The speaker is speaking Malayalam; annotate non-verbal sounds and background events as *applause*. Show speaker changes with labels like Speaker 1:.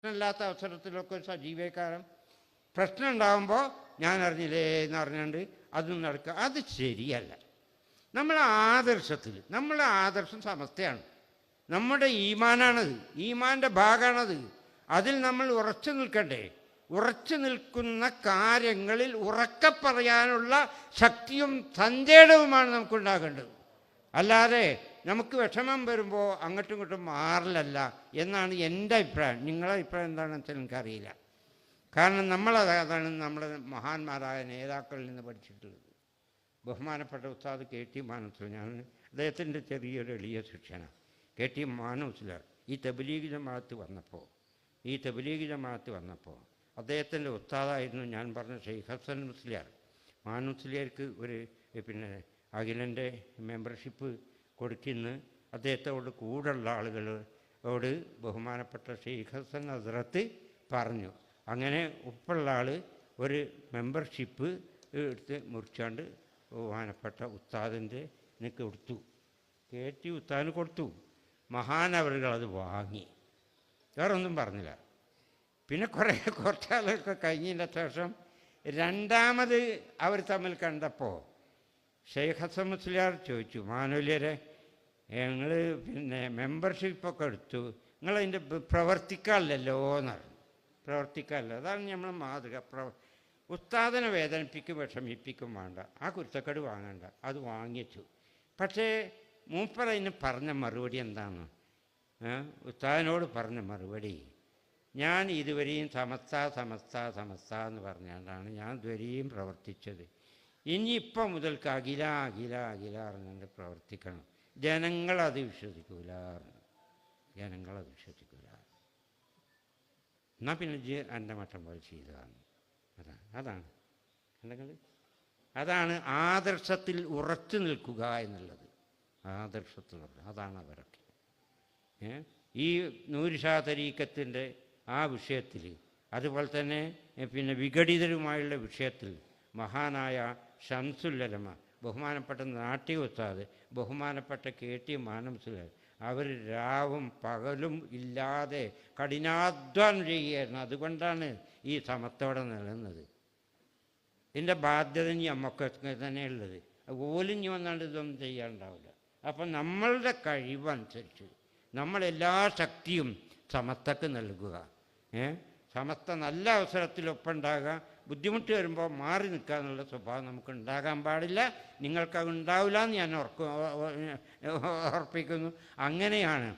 Speaker 1: പ്രശ്നമില്ലാത്ത അവസരത്തിലൊക്കെ ഒരു സജീവക്കാരൻ പ്രശ്നം ഉണ്ടാകുമ്പോൾ ഞാൻ അറിഞ്ഞില്ലേ എന്ന് അറിഞ്ഞുകൊണ്ട് അതും നടക്കുക. അത് ശരിയല്ല. നമ്മളെ ആദർശത്തിൽ നമ്മളെ ആദർശം സമസ്തയാണ്. നമ്മുടെ ഈമാനാണത് ഈമാന്റെ ഭാഗമാണത് അതിൽ നമ്മൾ ഉറച്ചു നിൽക്കണ്ടേ. ഉറച്ചു നിൽക്കുന്ന കാര്യങ്ങളിൽ ഉറക്ക പറയാനുള്ള ശക്തിയും സഞ്ചേടവുമാണ് നമുക്കുണ്ടാകേണ്ടത്. അല്ലാതെ നമുക്ക് വിഷമം വരുമ്പോൾ അങ്ങോട്ടും ഇങ്ങോട്ടും മാറില്ലല്ല എന്നാണ് എന്റെ അഭിപ്രായം. നിങ്ങളുടെ അഭിപ്രായം എന്താണെന്ന് വെച്ചാൽ എനിക്കറിയില്ല. കാരണം നമ്മളത് അതാണ് നമ്മുടെ മഹാന്മാരായ നേതാക്കളിൽ നിന്ന് പഠിച്ചിട്ടുള്ളത്. ബഹുമാനപ്പെട്ട ഉസ്താദ് കെ ടി മാനസിൽ ഞാൻ അദ്ദേഹത്തിന്റെ ചെറിയൊരു എളിയ ശിക്ഷനാണ് കെ ടി മാനൂസിലർ ഈ തബലീഗ് ജമാഅത്ത് വന്നപ്പോൾ ഈ തബലീഗ് ജമാഅത്ത് വന്നപ്പോൾ അദ്ദേഹത്തിന്റെ ഉസ്താദായിരുന്നു ഞാൻ പറഞ്ഞ ഷെയ്ഖ് ഹസൻ മുസ്ലിയാർ. മാനൂസ്ലിയർക്ക് ഒരു പിന്നെ അഖിലന്റെ മെമ്പർഷിപ്പ് കൊടുക്കുന്ന അദ്ദേഹത്തോട് കൂടുള്ള ആളുകളോട് ബഹുമാനപ്പെട്ട ഷെയ്ഖ് ഹസൻ ഹസ്രത്ത് പറഞ്ഞു. അങ്ങനെ ഉപ്പുള്ള ആൾ ഒരു മെമ്പർഷിപ്പ് എടുത്ത് മുറിച്ചാണ്ട് ബഹുമാനപ്പെട്ട ഉസ്താദിന്റെ നിൽക്ക് കൊടുത്തു. കയറ്റി ഉസ്താദിന് കൊടുത്തു. മഹാനവറുകൾ അത് വാങ്ങി. വേറെ ഒന്നും പറഞ്ഞില്ല. പിന്നെ കുറേ *laughs* കുറച്ചാളൊക്കെ കഴിഞ്ഞതിന്റെ ശേഷം രണ്ടാമത് അവർ തമ്മിൽ കണ്ടപ്പോൾ ഷെയ്ഖ് ഹസൻ മുസ്ലിയാർ ചോദിച്ചു മാനുല്യരെ ഞങ്ങൾ പിന്നെ മെമ്പർഷിപ്പൊക്കെ എടുത്തു. നിങ്ങളതിന്റെ പ്രവർത്തിക്കാറില്ലല്ലോ എന്ന് പറഞ്ഞു. പ്രവർത്തിക്കാറില്ല അതാണ് നമ്മൾ മാതൃക. പ്രവ ഉസ്താദനെ വേദനിപ്പിക്കും വിഷമിപ്പിക്കും വേണ്ട. ആ കുരുത്തക്കേട് വാങ്ങണ്ട. അത് വാങ്ങിച്ചു. പക്ഷേ മൂപ്പർ അതിന് പറഞ്ഞ മറുപടി എന്താണ്? ഉസ്താദിനോട് പറഞ്ഞ മറുപടി. ഞാൻ ഇതുവരെയും സമസ്ത സമസ്ത സമസ്ത എന്ന് പറഞ്ഞുകൊണ്ടാണ് ഞാൻ ഇതുവരെയും പ്രവർത്തിച്ചത്. ഇനിയിപ്പം മുതൽക്ക് അഖില അഖില അഖില അറിഞ്ഞുകൊണ്ട് പ്രവർത്തിക്കണം. ജനങ്ങളത് വിശ്വസിക്കൂല. ജനങ്ങളത് വിശ്വസിക്കൂല. എന്നാൽ പിന്നെ ജി എന്റെ മട്ടം പോലെ ചെയ്തതാണ് അതാണ് അതാണ്. എന്തെങ്കിലും അതാണ് ആദർശത്തിൽ ഉറച്ചു നിൽക്കുക എന്നുള്ളത്. ആദർശത്തിൽ അതാണ് അവരൊക്കെ. ഏ? ഈ നൂരുഷാ തരീക്കത്തിന്റെ ആ വിഷയത്തിൽ അതുപോലെ തന്നെ പിന്നെ വിഘടിതരുമായുള്ള വിഷയത്തിൽ മഹാനായ ഷംസുല്ലലമ ബഹുമാനപ്പെട്ട നാട്ടി ഉസ്താദ് ബഹുമാനപ്പെട്ട കെ ടി മാനംസുലർ അവർ രാവും പകലും ഇല്ലാതെ കഠിനാധ്വാനം ചെയ്യുകയായിരുന്നു. അതുകൊണ്ടാണ് ഈ സമത്തോടെ നിലനിന്നത്. ഇതിന്റെ ബാധ്യത ഇനി നമുക്കൊക്കെ തന്നെ ഉള്ളത്. ഓലിഞ്ഞ് വന്നാണ്ട് ഇതൊന്നും ചെയ്യാനുണ്ടാവില്ല അപ്പം നമ്മളുടെ കഴിവനുസരിച്ച് നമ്മളെല്ലാ ശക്തിയും സമത്തക്ക് നൽകുക. ഏ? സമസ്ത നല്ല അവസരത്തിലൊപ്പമുണ്ടാകുക ബുദ്ധിമുട്ട് വരുമ്പോൾ മാറി നിൽക്കുക എന്നുള്ള സ്വഭാവം നമുക്ക് ഉണ്ടാകാൻ പാടില്ല. നിങ്ങൾക്കത് ഉണ്ടാവില്ല എന്ന് ഞാൻ ഉറക്കു ഉറപ്പിക്കുന്നു. അങ്ങനെയാണ്.